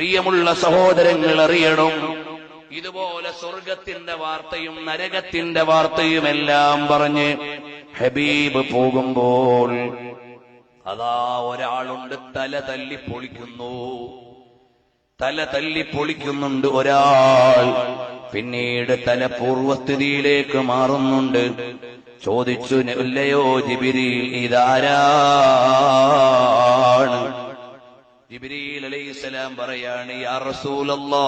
പ്രിയമുള്ള സഹോദരങ്ങൾ അറിയണം ഇതുപോലെ സ്വർഗത്തിന്റെ വാർത്തയും നരകത്തിന്റെ വാർത്തയുമെല്ലാം പറഞ്ഞ് ഹബീബ് പോകുമ്പോൾ അതാ ഒരാളുണ്ട് തല തല്ലി പൊളിക്കുന്നു. തല തല്ലി പൊളിക്കുന്നുണ്ട് ഒരാൾ. പിന്നീട് തല പൂർവസ്ഥിതിയിലേക്ക് മാറുന്നുണ്ട്. ചോദിച്ചു ഇല്ലയോ ജിബിരിയിൽ ഇതാരാണ്? പറയാണ് യാ റസൂലല്ലാ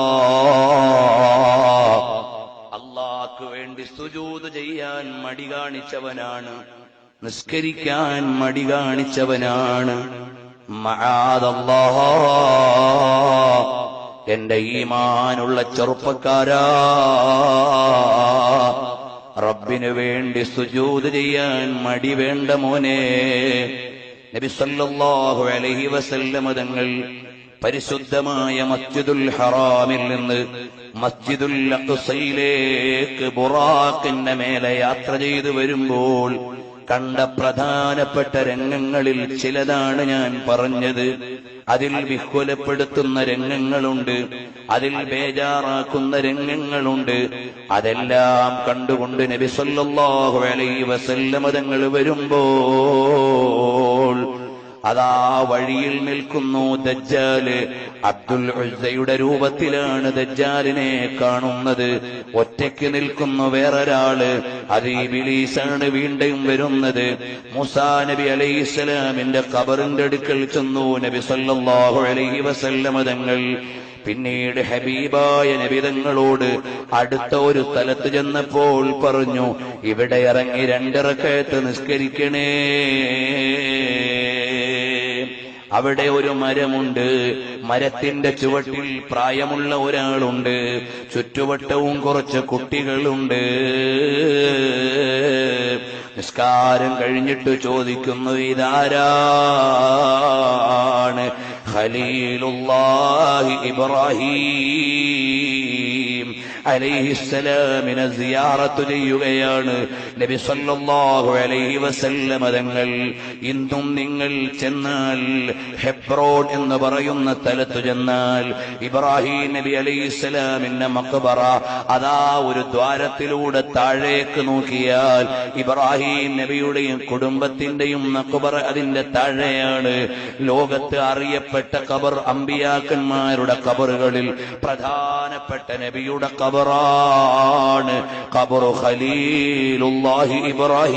അല്ലാഹുക്ക് വേണ്ടി സുജൂദ് ചെയ്യാൻ മടി കാണിച്ചവനാണ് നിസ്കരിക്കാൻ മടി കാണിച്ചവനാണ്. എന്റെ ഈമാനുള്ള ചെറുപ്പക്കാരാ. റബ്ബിനു വേണ്ടി സുജൂദ് ചെയ്യാൻ മടി വേണ്ട മോനെ. നബി സല്ലല്ലാഹു അലൈഹി വസല്ലമ തങ്ങൾ പരിശുദ്ധമായ മസ്ജിദുൽ ഹറാമിൽ നിന്ന് മസ്ജിദുൽ അക്സയിലേക്ക് ബുറാക്കിന്റെ മേലെ യാത്ര ചെയ്തു വരുമ്പോൾ കണ്ട പ്രധാനപ്പെട്ട രംഗങ്ങളിൽ ചിലതാണ് ഞാൻ പറഞ്ഞത്. അതിൽ വിഹ്വലപ്പെടുത്തുന്ന രംഗങ്ങളുണ്ട് അതിൽ ബേജാറാക്കുന്ന രംഗങ്ങളുണ്ട്. അതെല്ലാം കണ്ടുകൊണ്ട് നബി സല്ലല്ലാഹു അലൈഹി വസല്ലമ തങ്ങൾ വരുമ്പോൾ അതാ വഴിയിൽ നിൽക്കുന്നു ദജ്ജാൽ. അബ്ദുൽ ഉസ്സയുടെ രൂപത്തിലാണ് ദജ്ജാലിനെ കാണുന്നത്. ഒറ്റയ്ക്ക് നിൽക്കുന്നു വേറൊരാൾ. അത് ഈ ബിലീസാണ് വീണ്ടും വരുന്നത്. മുസാ നബി അലൈഹിസ്സലാമിന്റെ കബറിന്റെ അടുക്കൽ ചെന്നു. നബി സല്ലാഹു അലൈഹി വസല്ലമ തങ്ങൾ പിന്നീട് ഹബീബായ നബിതങ്ങളോട് അടുത്ത ഒരു സ്ഥലത്ത് ചെന്നപ്പോൾ പറഞ്ഞു ഇവിടെ ഇറങ്ങി രണ്ടിറക്കയത്ത് നിസ്കരിക്കണേ. അവിടെ ഒരു മരമുണ്ട്. മരത്തിന്റെ ചുവട്ടിൽ പ്രായമുള്ള ഒരാളുണ്ട്. ചുറ്റുവട്ടവും കുറച്ച് കുട്ടികളുണ്ട്. നിസ്കാരം കഴിഞ്ഞിട്ട് ചോദിക്കുന്നു ഇതാരാണ്? ഖലീലുല്ലാഹി ഇബ്രാഹിം. അലൈഹിസ്സലാമിനെ സിയാറത്ത് ചെയ്യുകയാണ്. നബി സല്ലല്ലാഹു അലൈഹി വസല്ലമ തങ്ങൾ ഇന്നും നിങ്ങൾ ചെന്നാൽ ഹെബ്രോൺ എന്ന് പറയുന്ന സ്ഥലത്ത് ചെന്നാൽ ഇബ്രാഹിം നബി അലൈഹിസ്സലാമിന്റെ മക്ബറ അതാ ഒരു ദ്വാരത്തിലൂടെ താഴേക്ക് നോക്കിയാൽ ഇബ്രാഹിം നബിയുടെയും കുടുംബത്തിന്റെയും മക്ബറ അതിന്റെ താഴെയാണ്. ലോകത്ത് അറിയപ്പെട്ട ഖബർ അമ്പിയാക്കന്മാരുടെ ഖബറുകളിൽ പ്രധാനപ്പെട്ട നബിയുടെ ഖബറാണ് ഖബറു ഖലീലുല്ലാഹി ഇബ്രാഹിം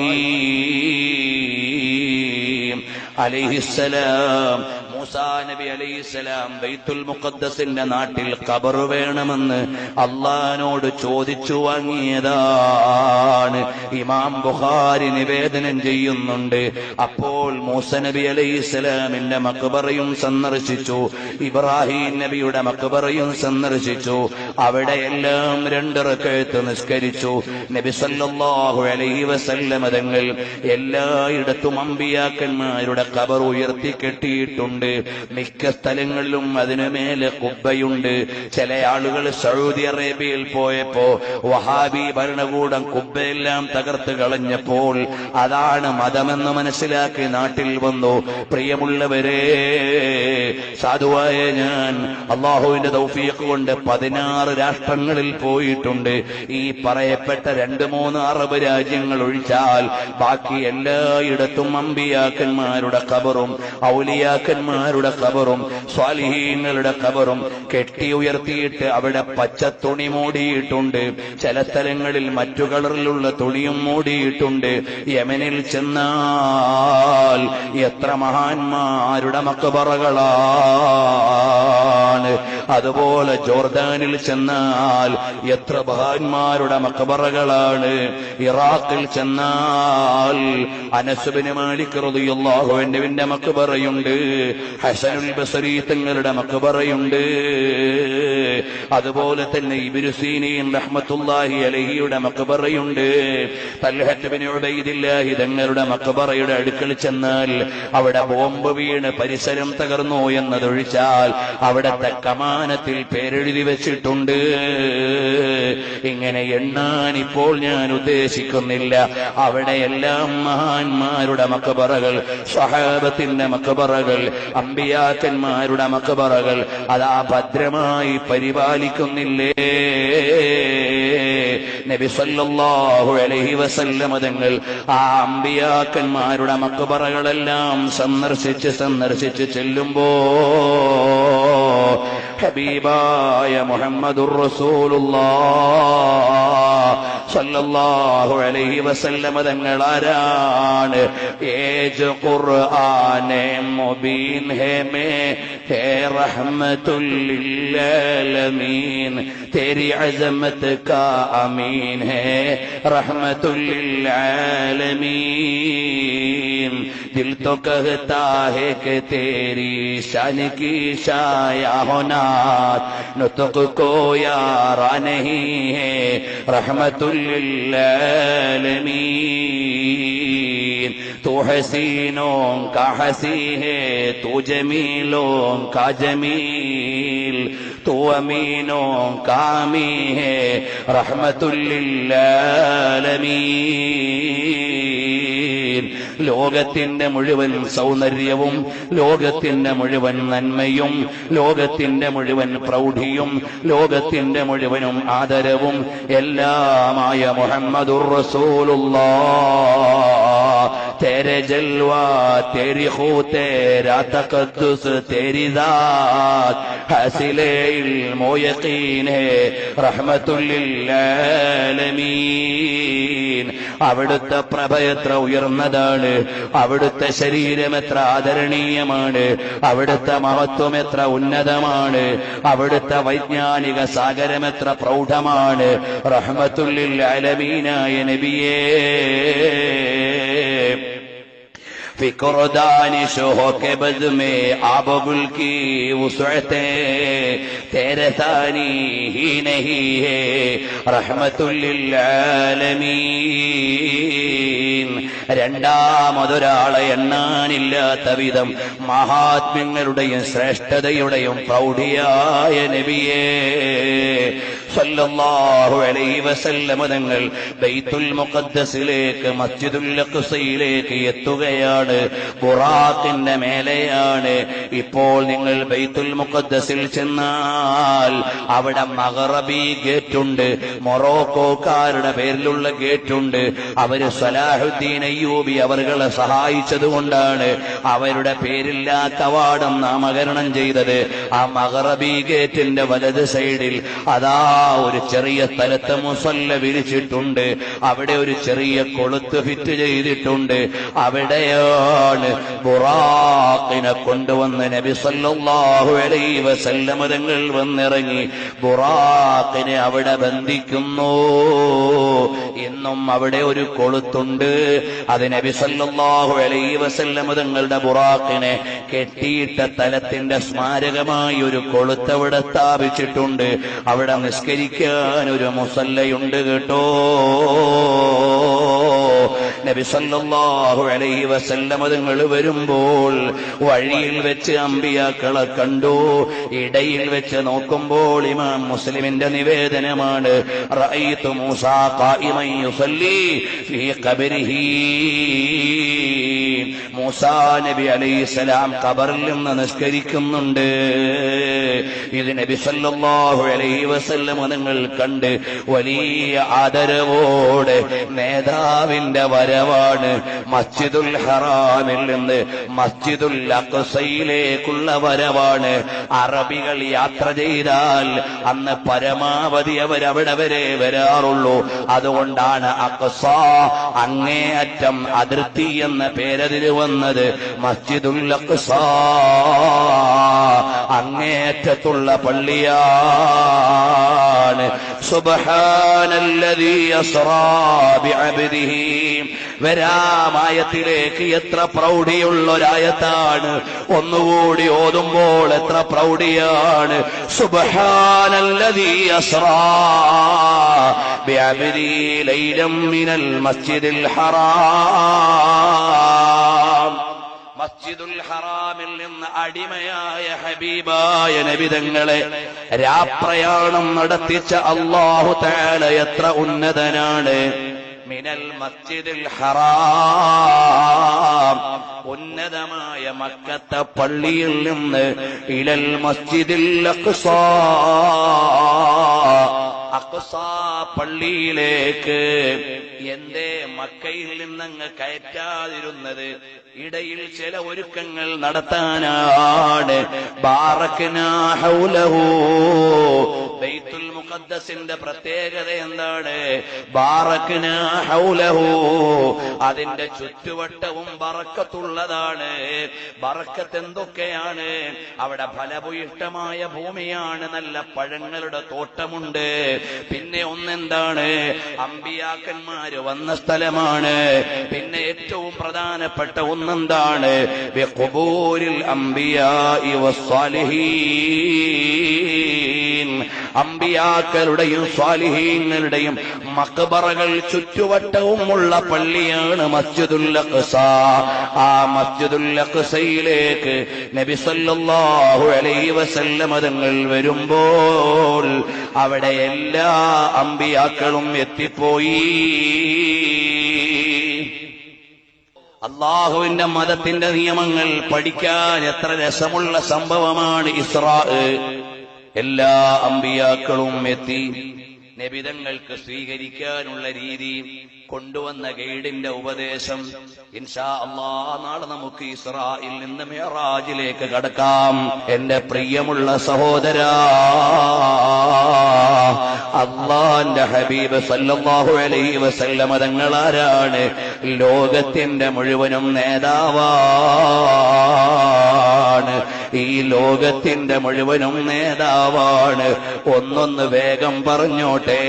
അലൈഹിസ്സലാം മൂസാ നബി അലൈഹിസ്സലാം ബൈത്തുൽ മുഖദ്ദസിന്റെ നാട്ടിൽ ഖബർ വേണമെന്ന് അള്ളഹാനോട് ചോദിച്ചു വാങ്ങിയതാണ്. ഇമാം ബുഖാരി നിവേദനം ചെയ്യുന്നുണ്ട്. അപ്പോൾ മൂസ നബി അലൈഹിസ്സലാമിന്റെ മക്ബറയും സന്ദർശിച്ചു. ഇബ്രാഹിം നബിയുടെ മക്ബറയും സന്ദർശിച്ചു. അവിടെയെല്ലാം രണ്ടിറക്കെഴുത്ത് നിസ്കരിച്ചു. നബി സല്ലല്ലാഹു അലൈഹി വസല്ലമ തങ്ങൾ എല്ലായിടത്തും അമ്പിയാക്കന്മാരുടെ കബർ ഉയർത്തി കെട്ടിയിട്ടുണ്ട്. മിക്ക സ്ഥലങ്ങളിലും അതിനു മേലെ കുബ്ബയുണ്ട്. ചില ആളുകൾ സൗദി അറേബ്യയിൽ പോയപ്പോ വഹാബി ഭരണകൂടം കുബ്ബയെല്ലാം തകർത്ത് കളഞ്ഞപ്പോൾ അതാണ് മതമെന്ന് മനസ്സിലാക്കി നാട്ടിൽ വന്നു. പ്രിയമുള്ളവരെ സാധുവായ ഞാൻ അള്ളാഹുവിന്റെ ദൗഫിയൊക്കെ കൊണ്ട് പതിനാറ് രാഷ്ട്രങ്ങളിൽ പോയിട്ടുണ്ട്. ഈ പറയപ്പെട്ട രണ്ട് മൂന്ന് അറബ് രാജ്യങ്ങൾ ഒഴിച്ചാൽ ബാക്കി എല്ലായിടത്തും അമ്പിയാക്കന്മാരുടെ ഖബറും ഔലിയാക്കന്മാരുടെ ഖബറും സ്വാലിഹീങ്ങളുടെ ഖബറും കെട്ടി ഉയർത്തിയിട്ട് അവിടെ പച്ച തുണി മൂടിയിട്ടുണ്ട്. ചില സ്ഥലങ്ങളിൽ മറ്റു കളറിലുള്ള തുണിയും മൂടിയിട്ടുണ്ട്. യമനിൽ ചെന്നാൽ എത്ര മഹാന്മാരുടെ മക്കബറകളാണ് അതുപോലെ ജോർദാനിൽ ചെന്നാൽ എത്ര മഹാന്മാരുടെ മക്കബറകളാണ് ഇറാഖിൽ ചെന്നാൽ അനസുബിന് മാലിക് റളിയല്ലാഹുവിന്റെ മക്കബറയുണ്ട് ഹസനുൽ ബസരി തങ്ങളുടെ മക്കബറയുണ്ട് അതുപോലെ തന്നെ ഇബ്നു സീനീൻ റഹ്മത്തുല്ലാഹി അലഹിയുടെ മക്കബറയുണ്ട് തൽഹത്ത് ഇതില്ല തങ്ങളുടെ മക്കബറയുടെ അടുക്കൽ ചെന്നാൽ അവിടെ ബോംബ് വീണ് പരിസരം തകർന്നു എന്നതൊഴിച്ചാൽ അവിടത്തെ കമാനത്തിൽ പേരെഴുതി വെച്ചിട്ടുണ്ട്. ഇങ്ങനെ എണ്ണാൻ ഇപ്പോൾ ഞാൻ ഉദ്ദേശിക്കുന്നില്ല. അവിടെയെല്ലാം മഹാന്മാരുടെ മക്കബറകൾ സ്വഹാബത്തിന്റെ മക്കബറകൾ അമ്പിയാക്കന്മാരുടെ മക്കബറകൾ അതാ ഭദ്രമായി പരിപാലിക്കുന്നില്ലേ? നബി സല്ലല്ലാഹു അലൈഹി വസല്ലമ തങ്ങൾ ആ അമ്പിയാക്കന്മാരുടെ മക്കുപറകളെല്ലാം സന്ദർശിച്ച് സന്ദർശിച്ച് ചെല്ലുമ്പോ حبيبا يا محمد الرسول الله صلى الله عليه وسلم دنگلاران ایج قرآن مبين ہے میں تے للعالمين تیری عزمتك امين امین رحمة للعالمين دل تو کہتا ہے کہ تیری شان کی شایا ہونا نتق کو یارا نہیں ہے، رحمت للعالمین۔ تو حسینوں کا حسی ہے، تو جمیلوں کا جمیل۔ تو امینوں کا امی ہے، رحمت للعالمین۔ ലോകത്തിന്റെ മുഴുവൻ സൗന്ദര്യവും ലോകത്തിന്റെ മുഴുവൻ നന്മയും ലോകത്തിന്റെ മുഴുവൻ പ്രൗഢിയും ലോകത്തിന്റെ മുഴുവനും ആദരവും എല്ലാമായ മുഹമ്മദുർ റസൂലുള്ളാഹ് तेरे जलवा तेरी खू तेरा तकद्दुस तेरी जात हसिले इल्मो यकीन है റഹ്മത്തുല്ലില്ലാലമീൻ അവിടുത്തെ പ്രഭ എത്ര ഉയർന്നതാണ് അവിടുത്തെ ശരീരം എത്ര ആദരണീയമാണ് അവിടുത്തെ മഹത്വം എത്ര ഉന്നതമാണ് അവിടുത്തെ വൈജ്ഞാനിക സാഗരം എത്ര പ്രൗഢമാണ് റഹ്മത്തുല്ലിൽ അലമീനായ നബിയേ രണ്ടാമതൊരാളെ എണ്ണാനില്ലാത്ത വിധം മഹാത്മ്യങ്ങളുടെയും ശ്രേഷ്ഠതയുടെയും പ്രൗഢിയായ നബിയേ സല്ലല്ലാഹു അലൈഹി വസല്ലമ തങ്ങൾ ബൈത്തുൽ മുഖദ്ദസിലേക്ക് മസ്ജിദുൽ അഖ്സയിലേക്ക് എത്തുകയാണ്. ബുറാഖിന്റെ മേലെയാണ്. ഇപ്പോൾ നിങ്ങൾ ബൈത്തുൽ മുഖദ്ദസിൽ ചെന്നാൽ അവിടെ മഹറബി ഗേറ്റ് ഉണ്ട് മൊറോക്കോക്കാരുടെ പേരിലുള്ള ഗേറ്റ് ഉണ്ട് അവർ സലാഹുദ്ദീൻ അയ്യൂബി അവർകളെ സഹായിച്ചതുകൊണ്ടാണ് അവരുടെ പേരില്ലാ കവാടം നാമകരണം ചെയ്തത്. ആ മഹറബി ഗേറ്റിന്റെ വലത് സൈഡിൽ അതാ ഒരു ചെറിയ സ്ഥലത്ത് മുസല്ല വിരിച്ചിട്ടുണ്ട്. അവിടെ ഒരു ചെറിയ കൊളുത്ത് ഫിറ്റ് ചെയ്തിട്ടുണ്ട്. അവിടെയാണ് ബുറാഖിനെ കൊണ്ടുവന്ന് നബി അലൈഹി വസല്ലമ തങ്ങൾ വന്നിറങ്ങി. ബുറാഖിനെ അവിടെ ബന്ധിക്കുന്നു. എന്നും അവിടെ ഒരു കൊളുത്തുണ്ട്. അത് നബി സല്ലല്ലാഹു അലൈഹി വസല്ലമ തങ്ങളുടെ ബുറാഖിനെ കെട്ടിയിട്ട തലത്തിന്റെ സ്മാരകമായി ഒരു കൊളുത്ത് അവിടെ സ്ഥാപിച്ചിട്ടുണ്ട്. അവിടെ നിസ്കരിക്കാൻ ഒരു മുസല്ലയുണ്ട് കേട്ടോ. നബി സല്ലല്ലാഹു അലൈഹി തങ്ങൾ വരുമ്പോൾ വഴിയിൽ വെച്ച് അമ്പിയാക്കളെ കണ്ടു. ഇടയിൽ വെച്ച് നോക്കുമ്പോൾ ഇമാം മുസ്ലിമിന്റെ നിവേദനമാണ് റഅയ്തു മൂസ ഖായിമൻ ഫീ ഖബരിഹി. മൂസാ നബി അലൈഹി സ്വലാം കബറിൽ നിന്ന് നിസ്കരിക്കുന്നുണ്ട്. ഇത് നബി സല്ലല്ലാഹു അലൈഹി വസല്ലം നിങ്ങൾ കണ്ട് വലിയ ആദരവോടെ നേതാവിന്റെ വരവാണ് മസ്ജിദുൽ ഹറാമിൽ നിന്ന് മസ്ജിദുൽ അക്സയിലേക്കുള്ള വരവാണ്. അറബികൾ യാത്ര ചെയ്താൽ അന്ന് പരമാവധി അവരവിടെ വരെ വരാറുള്ളൂ. അതുകൊണ്ടാണ് അക്സ അങ്ങേയറ്റം അതിർത്തി എന്ന പേരതിന് വന്നത് മസ്ജിദുൽ അഖ്സ അങ്ങേറ്റത്തുള്ള പള്ളിയാണ്. സുബ്ഹാനല്ലദീ അസ്റാ ബിഅബ്ദിഹി. വരാമായത്തിലേക്ക് എത്ര പ്രൗഢിയുള്ള ഒരായത്താണ് ഒന്നുകൂടി ഓതുമ്പോൾ എത്ര പ്രൗഢിയാണ്. സുബ്ഹാനല്ലദീ അസ്റാ ബിഅബ്ദിഹി ലൈലം മിനൽ മസ്ജിദിൽ ഹറാം. മസ്ജിദുൽ ഹറാമിൽ നിന്ന് അടിമയായ ഹബീബായ നബിതങ്ങളെ രാപ്രയാണം നടത്തിച്ച അള്ളാഹു താല എത്ര ഉന്നതനാണ്. മിനൽ മസ്ജിദുൽ ഹറാം. ഉന്നതമായ മക്കത്തെ പള്ളിയിൽ നിന്ന് ഇലൽ മസ്ജിദിൽ അഖ്സാ അഖ്സാ പള്ളിയിലേക്ക് എന്തേ മക്കയിൽ നിന്നങ്ങ് കയറ്റാതിരുന്നത്? ഇടയിൽ ചില ഒരുക്കങ്ങൾ നടത്താനാണ്. ബൈത്തുൽ മുഖദ്സിന്റെ പ്രത്യേകത എന്താണ്? അതിന്റെ ചുറ്റുവട്ടവും ബറക്കത്തുള്ളതാണ്. ബറക്കത്ത് എന്തൊക്കെയാണ് അവിടെ ഫലഭൂയിഷ്ടമായ ഭൂമിയാണ്. നല്ല പഴങ്ങളുടെ തോട്ടമുണ്ട്. പിന്നെ ഒന്നെന്താണ്? അമ്പിയാക്കന്മാര് വന്ന സ്ഥലമാണ്. പിന്നെ ഏറ്റവും പ്രധാനപ്പെട്ട ഒന്നെന്താണ്? ബിഖുബൂരിൽ അംബിയാഇ വസ്സാലിഹീൻ അമ്പിയാക്കളുടെയും സ്വാലിഹീങ്ങളുടെയും മക്ബറകൾ ചുറ്റുവട്ടവുമുള്ള പള്ളിയാണ് മസ്ജിദുൽ അഖ്സ ആ മസ്ജിദുൽ അഖ്സയിലേക്ക് നബി സല്ലല്ലാഹു അലൈഹി വസല്ലമ തങ്ങൾ വരുമ്പോൾ അവിടെ എല്ലാ അമ്പിയാക്കളും എത്തിപ്പോയി. അള്ളാഹുവിന്റെ മതത്തിന്റെ നിയമങ്ങൾ പഠിക്കാൻ എത്ര രസമുള്ള സംഭവമാണ് ഇസ്രാ. എല്ലാ അമ്പിയാക്കളും എത്തി. നിബിതങ്ങൾക്ക് സ്വീകരിക്കാനുള്ള രീതി കൊണ്ടുവന്ന ഗൈഡിന്റെ ഉപദേശം ഇൻഷാ അള്ളാ നാളെ നമുക്ക് ഇസ്രായിൽ നിന്ന് മേറാജിലേക്ക് കടക്കാം. എന്റെ പ്രിയമുള്ള സഹോദര അള്ളാന്റെ ഹബീബ് സല്ലാഹു അലൈഹി വസല്ലമ തങ്ങളാരാണ് ലോകത്തിന്റെ മുഴുവനും നേതാവാണ്. ഈ ലോകത്തിന്റെ മുഴുവനും നേതാവാണ്. ഒന്നൊന്ന് വേഗം പറഞ്ഞോട്ടെ.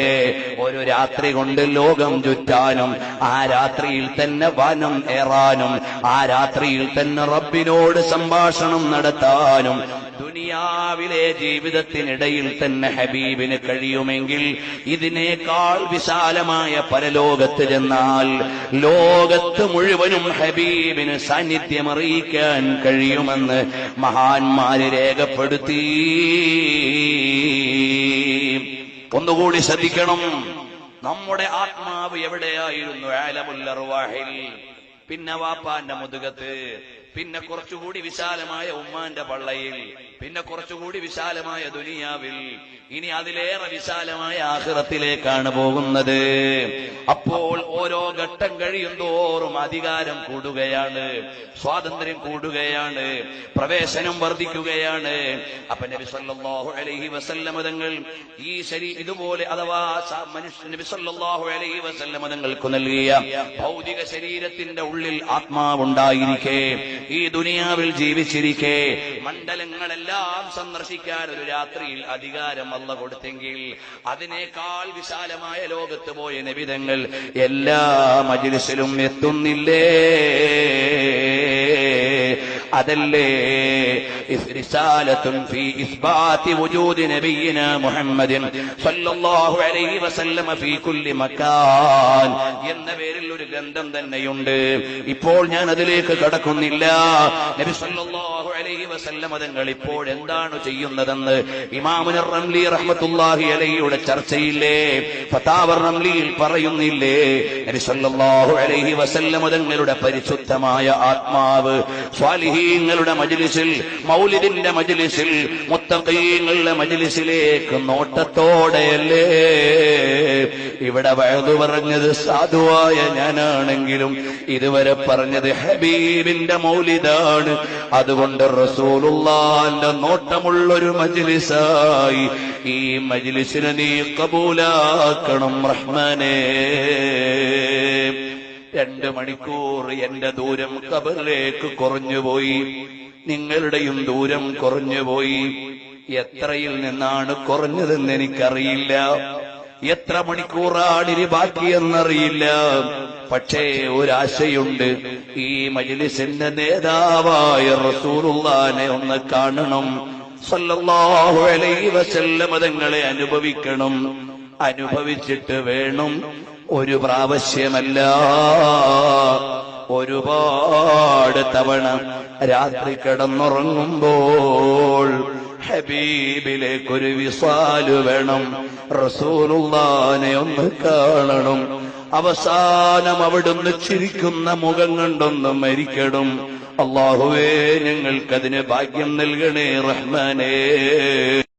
ഒരു രാത്രി കൊണ്ട് ലോകം ചുറ്റാനും ആ രാത്രിയിൽ തന്നെ വനം ഏറാനും ആ രാത്രിയിൽ തന്നെ റബ്ബിനോട് സംഭാഷണം നടത്താനും ദുനിയാവിലെ ജീവിതത്തിനിടയിൽ തന്നെ ഹബീബിന് കഴിയുമെങ്കിൽ ഇതിനേക്കാൾ വിശാലമായ പരലോകത്ത് ചെന്നാൽ ലോകത്ത് മുഴുവനും ഹബീബിന് സാന്നിധ്യം അറിയിക്കാൻ കഴിയുമെന്ന് മഹാന്മാര് രേഖപ്പെടുത്തി. ഒന്നുകൂടി ശ്രദ്ധിക്കണം. നമ്മുടെ ആത്മാവ് എവിടെയായിരുന്നു? ആലമുല്ലറുവാഹിൽ പിന്നെ വാപ്പാന്റെ മുതുകത്ത്. പിന്നെ കുറച്ചുകൂടി വിശാലമായ ഉമ്മാന്റെ പള്ളയിൽ. പിന്നെ കുറച്ചുകൂടി വിശാലമായ ദുനിയാവിൽ ഇനി അതിലേറെ വിശാലമായ ആഹ്റത്തിലേക്കാണ് പോകുന്നത്. അപ്പോൾ ഓരോ ഘട്ടം കഴിയും തോറും അധികാരം കൂടുകയാണ് സ്വാതന്ത്ര്യം കൂടുകയാണ് പ്രവേശനം വർദ്ധിക്കുകയാണ്. അപ്പൊ നബി സല്ലല്ലാഹു അലൈഹി വസല്ലമ തങ്ങൾ ഈ ശരി ഇതുപോലെ അഥവാ മനുഷ്യ നബി സല്ലല്ലാഹു അലൈഹി വസല്ലമ തങ്ങൾക്ക് നൽകിയ ഭൗതിക ശരീരത്തിന്റെ ഉള്ളിൽ ആത്മാവുണ്ടായിരിക്കെ ഈ ദുനിയാവിൽ ജീവിച്ചിരിക്കെ മണ്ഡലങ്ങളെല്ലാം സന്ദർശിക്കാൻ ഒരു രാത്രിയിൽ അധികാരം അല്ല കൊടുത്തെങ്കിൽ അതിനേക്കാൾ വിശാലമായ ലോകത്ത് പോയ നബിതങ്ങൾ എല്ലാ മജിലിസിലും എത്തുന്നില്ലേ? അതല്ലേ? ഇസ് റിസാലത്തുൻ ഫീ ഇസ്ബാത്തി വജൂദി നബിയിന മുഹമ്മദിൻ സല്ലല്ലാഹു അലൈഹി വസല്ലമ ഫീ കുല്ലി മക്കാൻ എന്ന പേരിൽ ഒരു ഗ്രന്ഥം തന്നെയുണ്ട്. ഇപ്പോൾ ഞാൻ അതിലേക്ക് കടക്കുന്നില്ല. നബി സല്ലല്ലാഹു വസല്ലമ ഇപ്പോൾ എന്താണ് ചെയ്യുന്നതെന്ന് ഇമാമുന റംലി റഹ്മത്തുള്ളാഹി അലൈഹിയുടെ ചർച്ചയില്ലേ? ഫതാവർ റംലിയിൽ പറയുന്നില്ലേ? നബി സല്ലല്ലാഹു അലൈഹി വസല്ലമ തങ്ങളുടെ പരിശുദ്ധമായ ആത്മാവ് സ്വാലിഹീങ്ങളുടെ മജ്ലിസിൽ മൗലിദിന്റെ മജ്ലിസിൽ മുത്തഖീങ്ങളുടെ മജ്ലിസിലേക്ക് നോട്ടത്തോടെയല്ലേ? ഇവിടെ വഴുതു പറഞ്ഞത് സാധുവായ ഞാനാണെങ്കിലും ഇതുവരെ പറഞ്ഞത് ഹബീബിന്റെ മൗലിദാണ്. അതുകൊണ്ട് റസൂലുള്ളാന്റെ നോട്ടമുള്ളൊരു മജ്ലിസായി. ഈ മജ്ലിസിനെ നീ കബൂലാക്കണം റഹ്മാനേ. രണ്ട് മണിക്കൂർ എന്റെ ദൂരം കബറിലേക്ക് കുറഞ്ഞുപോയി നിങ്ങളുടെയും ദൂരം കുറഞ്ഞുപോയി എത്രയിൽ നിന്നാണ് കുറഞ്ഞതെന്ന് എനിക്കറിയില്ല. എത്ര മണിക്കൂറാണ് ഇനി ബാക്കിയെന്നറിയില്ല. പക്ഷേ ഒരാശയുണ്ട്. ഈ മജിലിസിന്റെ നേതാവായ റസൂലുള്ളാനെ ഒന്ന് കാണണം. സല്ലല്ലാഹു അലൈഹി വസല്ലമ തങ്ങളെ അനുഭവിക്കണം. അനുഭവിച്ചിട്ട് വേണം ഒരു പ്രാവശ്യമല്ല. ഒരുപാട് തവണ രാത്രി കിടന്നുറങ്ങുമ്പോൾ ഹബീബിലേക്കൊരു വിസാൽ വേണം. റസൂലുള്ളാനെ ഒന്ന് കാണണം. അവസാനം അവിടുന്ന് ചിരിക്കുന്ന മുഖം കണ്ടൊന്ന് മരിക്കണം. അള്ളാഹുവേ ഞങ്ങൾക്കതിന് ഭാഗ്യം നൽകണേ റഹ്മാനേ.